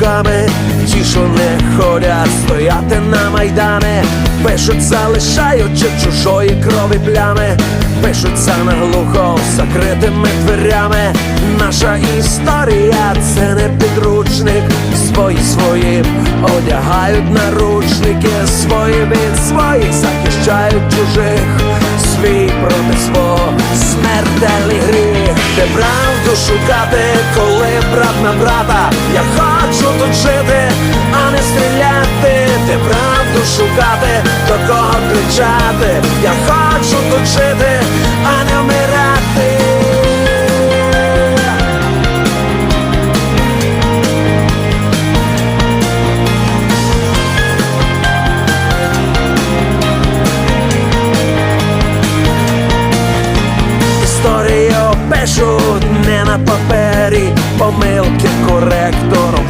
руками, ті, що не ходять, стояти на майдани, пишуть, залишаючи чужої крові плями, пишуться наглухо закритими дверями. Наша історія це не підручник, свої свої одягають наручники, свої від своїх захищають чужих, свій проти свого смертельний гріх, де правду шукати, коли брат на брата. Я хочу буду шукати, до кого кричати, я хочу тут жити, а не вмирати. Історію пишуть не на папері, помилки коректні